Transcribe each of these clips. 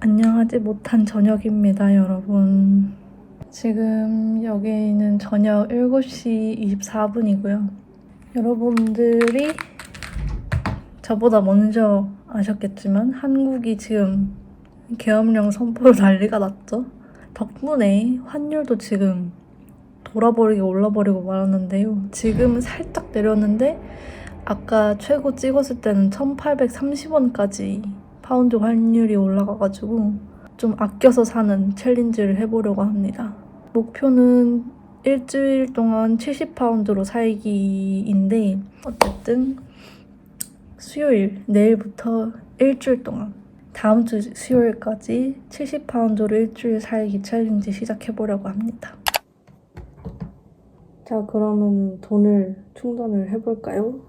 안녕하지 못한 저녁입니다, 여러분. 지금 여기 는 저녁 7시 24분이고요. 여러분들이 저보다 먼저 아셨겠지만 한국이 지금 계엄령 선포로 난리가 났죠. 덕분에 환율도 지금 돌아버리게 올라버리고 말았는데요. 지금은 살짝 내렸는데 아까 최고 찍었을 때는 1830원까지 파운드 환율이 올라가가지고 좀 아껴서 사는 챌린지를 해보려고 합니다. 목표는 일주일 동안 70파운드로 살기인데 어쨌든 수요일 내일부터 일주일 동안 다음 주 수요일까지 70파운드로 일주일 살기 챌린지 시작해보려고 합니다. 자 그러면 돈을 충전을 해볼까요?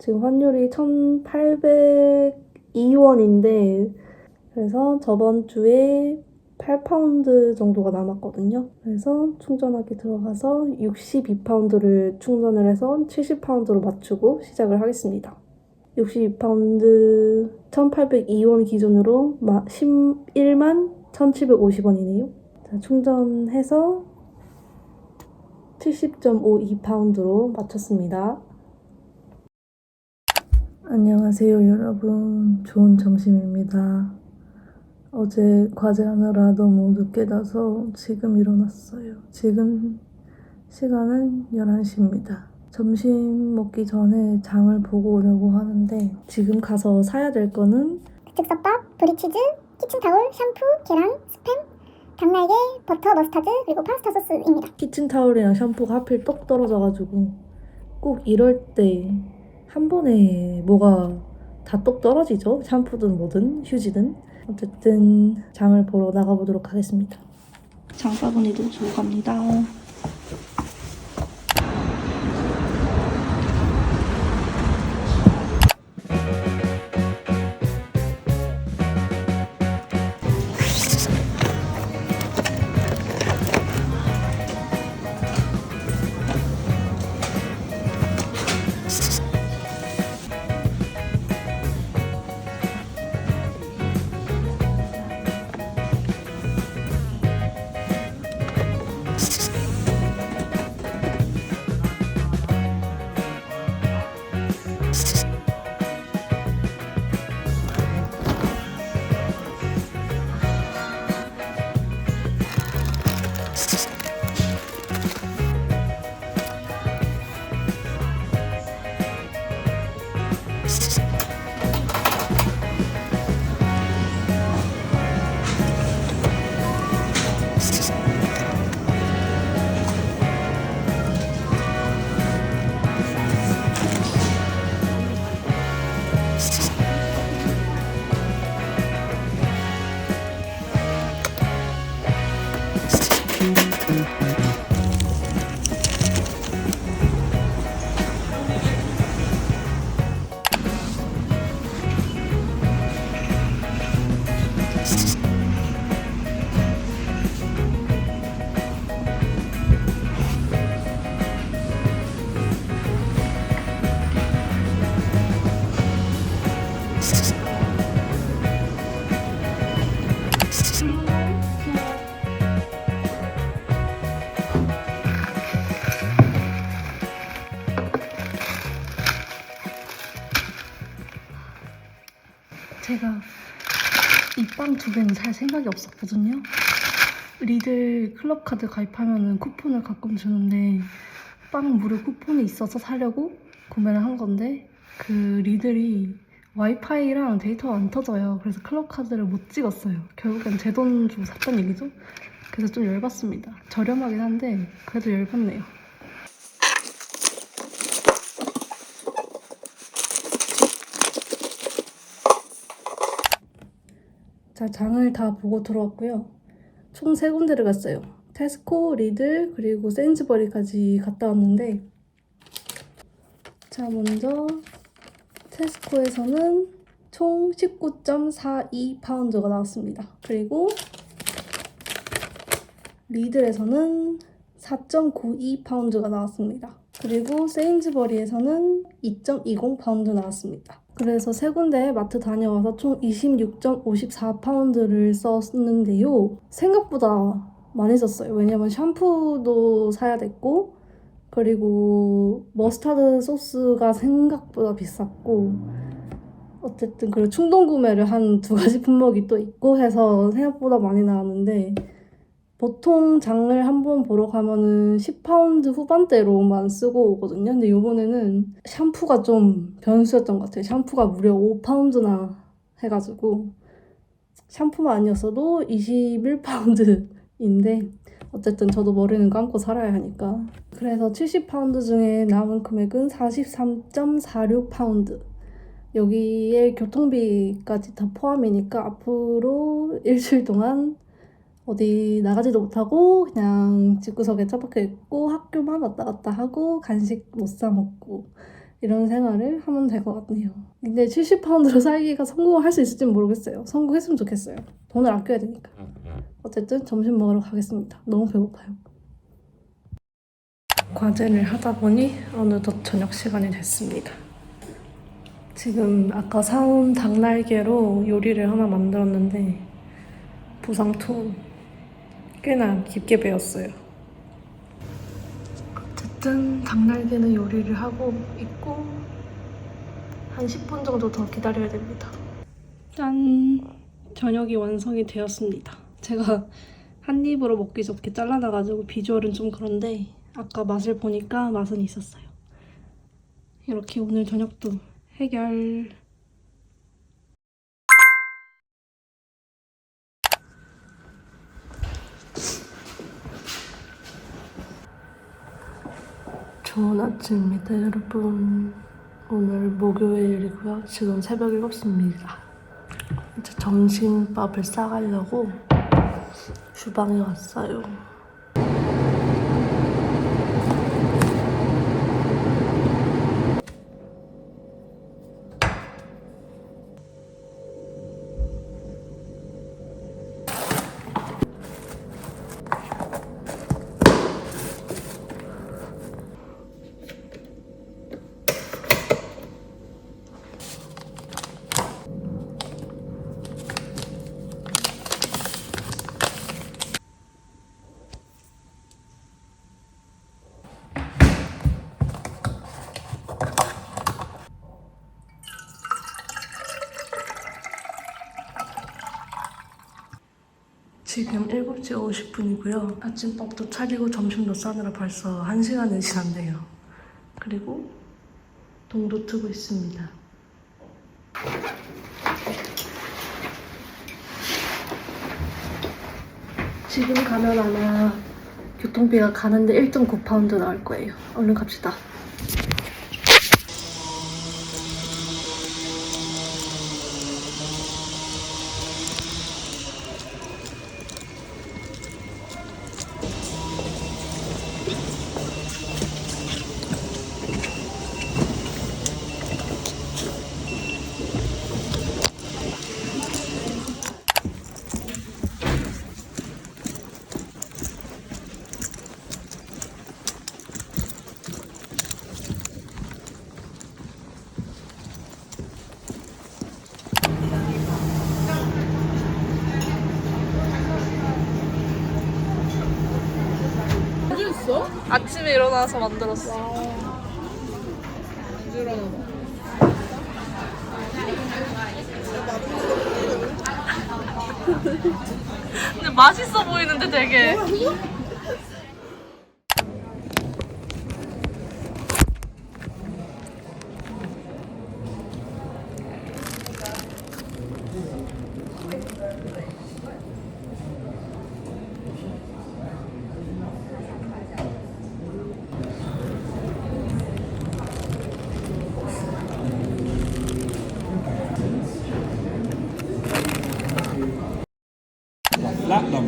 지금 환율이 1,802원인데 그래서 저번 주에 8파운드 정도가 남았거든요. 그래서 충전하기 들어가서 62파운드를 충전을 해서 70파운드로 맞추고 시작을 하겠습니다. 62파운드 1,802원 기준으로 11만 1,750원이네요. 자, 충전해서 70.52파운드로 맞췄습니다. 안녕하세요, 여러분. 좋은 점심입니다. 어제 과제하느라 너무 늦게 자서 지금 일어났어요. 지금 시간은 11시입니다. 점심 먹기 전에 장을 보고 오려고 하는데 지금 가서 사야 될 거는 즉석밥, 브리치즈, 키친타올, 샴푸, 계란, 스팸, 닭날개, 버터, 머스타드, 그리고 파스타 소스입니다. 키친타올이랑 샴푸가 하필 똑 떨어져가지고 꼭 이럴 때 한 번에 뭐가 다 똑 떨어지죠? 샴푸든 뭐든 휴지든 어쨌든 장을 보러 나가보도록 하겠습니다. 장바구니도 주고 갑니다. Thanks. 개는 살 생각이 없었거든요. 리들 클럽 카드 가입하면 쿠폰을 가끔 주는데 빵 무료 쿠폰이 있어서 사려고 구매를 한 건데 그 리들이 와이파이랑 데이터가 안 터져요. 그래서 클럽 카드를 못 찍었어요. 결국엔 제 돈 주고 샀단 얘기죠. 그래서 좀 열받습니다. 저렴하긴 한데 그래도 열받네요. 자, 장을 다 보고 들어왔고요. 총 세 군데를 갔어요. 테스코, 리들, 그리고 세인즈버리까지 갔다 왔는데 자, 먼저 테스코에서는 총 19.42파운드가 나왔습니다. 그리고 리들에서는 4.92파운드가 나왔습니다. 그리고 세인즈버리에서는 2.20파운드 나왔습니다. 그래서 세 군데 마트 다녀와서 총 26.54파운드를 썼는데요. 생각보다 많이 썼어요. 왜냐면 샴푸도 사야 됐고, 그리고 머스타드 소스가 생각보다 비쌌고, 어쨌든 그리고 충동 구매를 한 두 가지 품목이 또 있고 해서 생각보다 많이 나왔는데, 보통 장을 한 번 보러 가면은 10파운드 후반대로만 쓰고 오거든요. 근데 요번에는 샴푸가 좀 변수였던 것 같아요. 샴푸가 무려 5파운드나 해가지고 샴푸만 아니었어도 21파운드인데 어쨌든 저도 머리는 감고 살아야 하니까 그래서 70파운드 중에 남은 금액은 43.46파운드 여기에 교통비까지 다 포함이니까 앞으로 일주일 동안 어디 나가지도 못하고 그냥 집구석에 처박혀 있고 학교만 왔다 갔다 하고 간식 못 사 먹고 이런 생활을 하면 될 것 같네요. 근데 70파운드로 살기가 성공을 할수 있을지는 모르겠어요. 성공했으면 좋겠어요. 돈을 아껴야 되니까. 어쨌든 점심 먹으러 가겠습니다. 너무 배고파요. 과제를 하다 보니 어느덧 저녁 시간이 됐습니다. 지금 아까 사온 닭날개로 요리를 하나 만들었는데 부상투 꽤나 깊게 배웠어요. 어쨌든 닭날개는 요리를 하고 있고 한 10분 정도 더 기다려야 됩니다. 짠! 저녁이 완성이 되었습니다. 제가 한 입으로 먹기 좋게 잘라놔가지고 비주얼은 좀 그런데 아까 맛을 보니까 맛은 있었어요. 이렇게 오늘 저녁도 해결. 좋은 아침입니다, 여러분. 오늘 목요일이고요. 지금 새벽 7시입니다. 이제 점심밥을 싸가려고 주방에 왔어요. 지금 7시 50분이고요. 아침밥도 차리고 점심도 싸느라 벌써 1시간이 지났네요. 그리고 동도 트고 있습니다. 지금 가면 아마 교통비가 가는데 1.9파운드 나올 거예요. 얼른 갑시다. 일어나서 만들었어. 근데 맛있어 보이는데 되게.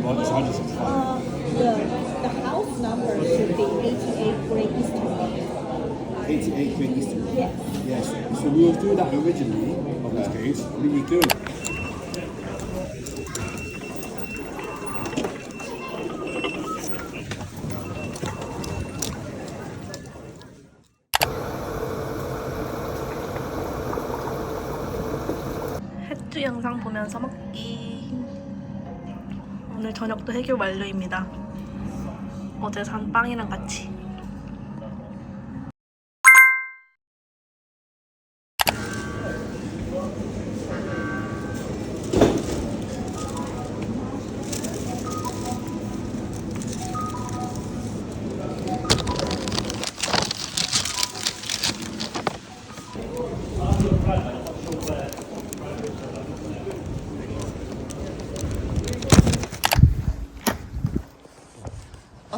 That number is 165. Uh, the, the house number should be 88 Great Eastern. 88 Great Eastern. Yes. Yes. So we will do that originally, on this case. What are you doing? 굿즈 영상 보면서 먹기. 오늘 저녁도 해결 완료입니다. 어제 산 빵이랑 같이.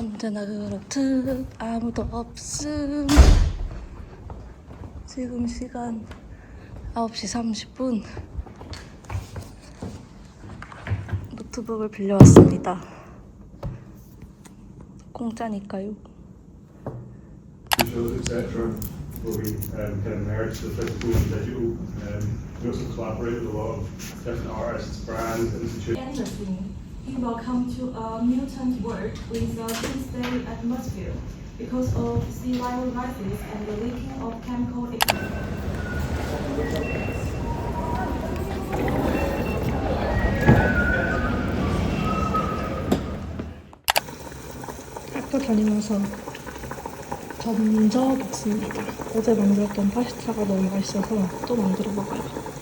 언제나 그렇듯 아무도 없음. 지금 시간 9시 30분. 노트북을 빌려왔습니다. 공짜니까요. where we um, kind of merge the physical and digital. Um, we also collaborate with a lot of different artists, brands, institutions. Interesting. You will come to a mutant world with a doomsday atmosphere because of sea level rises and the leaking of chemical. 학교 다니면서 전저 먹습니다. 어제 만들었던 파스타가 너무 맛있어서 또 만들어 먹어요.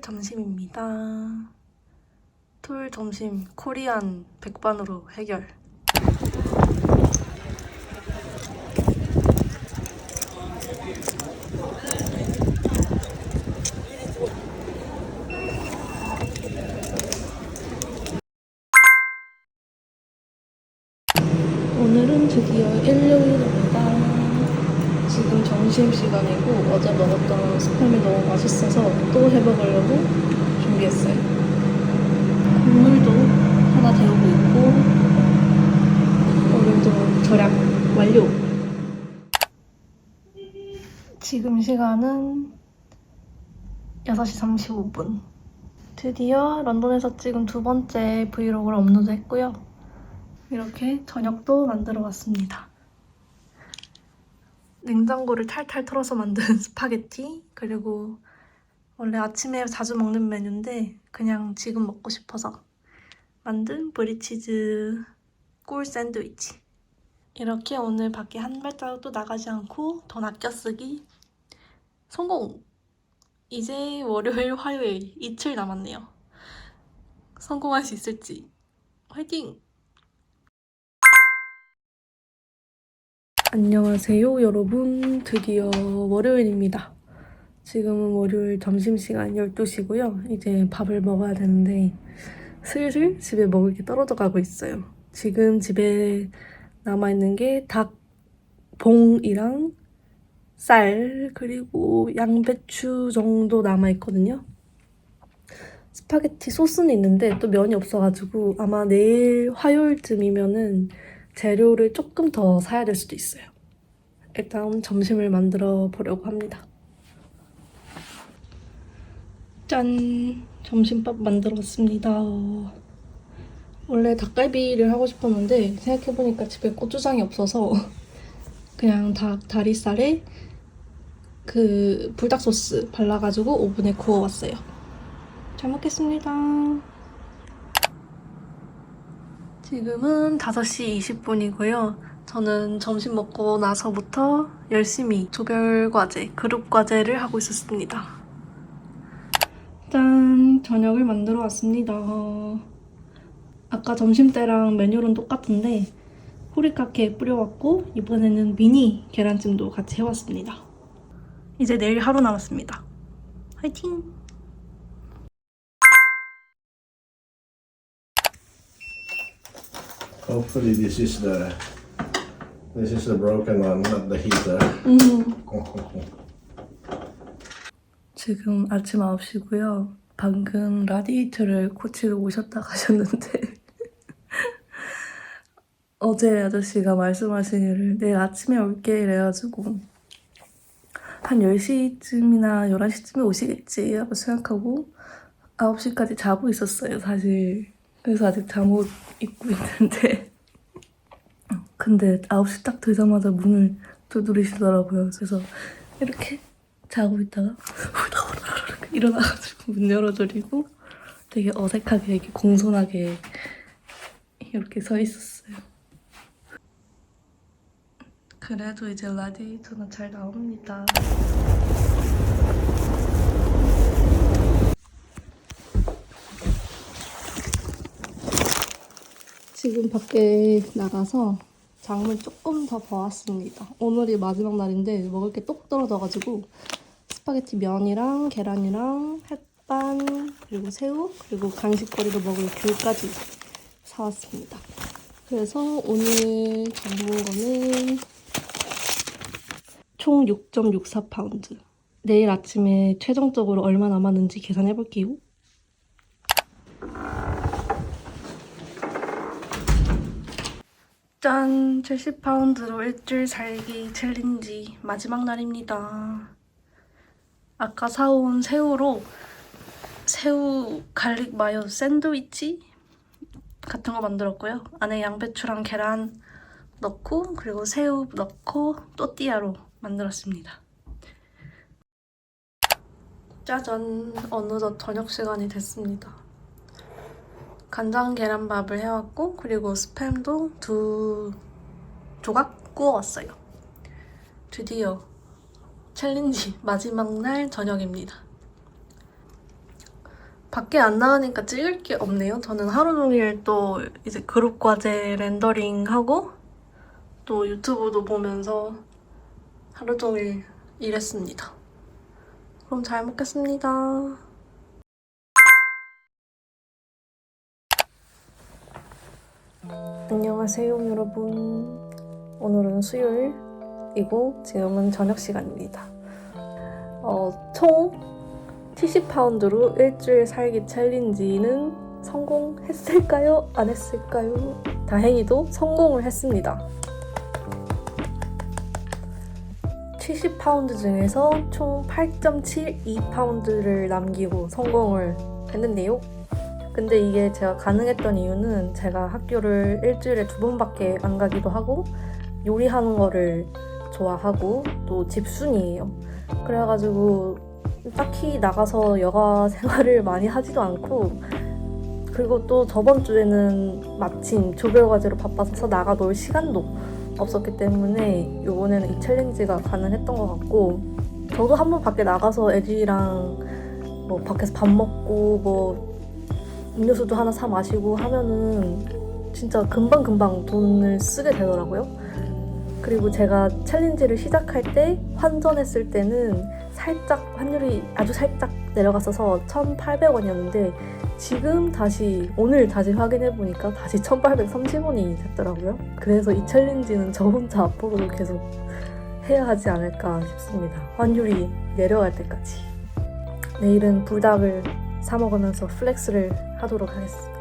점심입니다. 토요일 점심 코리안 백반으로 해결. 오늘은 드디어 일요일입니다. 지금 점심시간이고 어제 먹었던 스팸이 너무 맛있어서 또 해먹으려고 준비했어요. 국물도 하나 데우고 있고 오늘도 절약 완료. 지금 시간은 6시 35분. 드디어 런던에서 찍은 두 번째 브이로그를 업로드했고요. 이렇게 저녁도 만들어 왔습니다. 냉장고를 탈탈 털어서 만든 스파게티 그리고 원래 아침에 자주 먹는 메뉴인데 그냥 지금 먹고 싶어서 만든 브리치즈 꿀 샌드위치 이렇게 오늘 밖에 한 발자국도 나가지 않고 돈 아껴 쓰기 성공! 이제 월요일, 화요일 이틀 남았네요. 성공할 수 있을지 화이팅! 안녕하세요, 여러분. 드디어 월요일입니다. 지금은 월요일 점심시간 12시고요. 이제 밥을 먹어야 되는데 슬슬 집에 먹을 게 떨어져 가고 있어요. 지금 집에 남아있는 게 닭봉이랑 쌀, 그리고 양배추 정도 남아있거든요. 스파게티 소스는 있는데 또 면이 없어가지고 아마 내일 화요일쯤이면은 재료를 조금 더 사야 될 수도 있어요. 일단 점심을 만들어 보려고 합니다. 짠! 점심밥 만들어 왔습니다. 원래 닭갈비를 하고 싶었는데 생각해보니까 집에 고추장이 없어서 그냥 닭 다리살에 그 불닭 소스 발라가지고 오븐에 구워왔어요. 잘 먹겠습니다. 지금은 5시 20분이고요. 저는 점심 먹고 나서부터 열심히 조별 과제, 그룹 과제를 하고 있었습니다. 짠! 저녁을 만들어 왔습니다. 아까 점심 때랑 메뉴는 똑같은데 후리카케 뿌려왔고 이번에는 미니 계란찜도 같이 해왔습니다. 이제 내일 하루 남았습니다. 화이팅! Hopefully this is the this is the broken one, not the heater. 지금 아침 9시고요. 방금 라디에이터를 고치러 오셨다 가셨는데 어제 아저씨가 말씀하시기를 내일 아침에 올게 이래가지고 한 10시쯤이나 11시쯤에 오시겠지 하고 생각하고 9시까지 자고 있었어요, 사실. 그래서 아직 잠옷 입고 있는데. 근데 9시 딱 되자마자 문을 두드리시더라고요. 그래서 이렇게 자고 있다가 후다후다르르 일어나가지고 문 열어드리고 되게 어색하게 이렇게 공손하게 이렇게 서 있었어요. 그래도 이제 라디에이터는 잘 나옵니다. 지금 밖에 나가서 장을 조금 더 봐왔습니다. 오늘이 마지막 날인데 먹을 게 똑 떨어져가지고 스파게티 면이랑 계란이랑 햇반 그리고 새우 그리고 간식거리로 먹을 귤까지 사왔습니다. 그래서 오늘 장본 거는 총 6.64파운드. 내일 아침에 최종적으로 얼마 남았는지 계산해 볼게요. 짠! 70파운드로 일주일 살기 챌린지 마지막 날입니다. 아까 사온 새우로 새우 갈릭 마요 샌드위치 같은 거 만들었고요. 안에 양배추랑 계란 넣고 그리고 새우 넣고 또띠아로 만들었습니다. 짜잔! 어느덧 저녁 시간이 됐습니다. 간장 계란밥을 해왔고 그리고 스팸도 두 조각 구워왔어요. 드디어 챌린지 마지막 날 저녁입니다. 밖에 안 나가니까 찍을 게 없네요. 저는 하루 종일 또 이제 그룹 과제 렌더링 하고 또 유튜브도 보면서 하루 종일 일했습니다. 그럼 잘 먹겠습니다. 안녕하세요, 여러분. 오늘은 수요일이고 지금은 저녁 시간입니다. 어, 총 70파운드로 일주일 살기 챌린지는 성공했을까요? 안 했을까요? 다행히도 성공을 했습니다. 70파운드 중에서 총 8.72파운드를 남기고 성공을 했는데요. 근데 이게 제가 가능했던 이유는 제가 학교를 일주일에 두 번밖에 안 가기도 하고 요리하는 거를 좋아하고 또 집순이에요. 그래가지고 딱히 나가서 여가 생활을 많이 하지도 않고 그리고 또 저번 주에는 마침 조별과제로 바빠서 나가 놀 시간도 없었기 때문에 이번에는 이 챌린지가 가능했던 것 같고 저도 한 번 밖에 나가서 애들이랑 뭐 밖에서 밥 먹고 뭐 음료수도 하나 사 마시고 하면은 진짜 금방금방 돈을 쓰게 되더라고요. 그리고 제가 챌린지를 시작할 때 환전했을 때는 살짝 환율이 아주 살짝 내려갔어서 1,800원이었는데 지금 다시 오늘 다시 확인해 보니까 다시 1,830원이 됐더라고요. 그래서 이 챌린지는 저 혼자 앞으로도 계속 해야 하지 않을까 싶습니다. 환율이 내려갈 때까지. 내일은 불닭을 사 먹으면서 플렉스를 하도록 하겠습니다.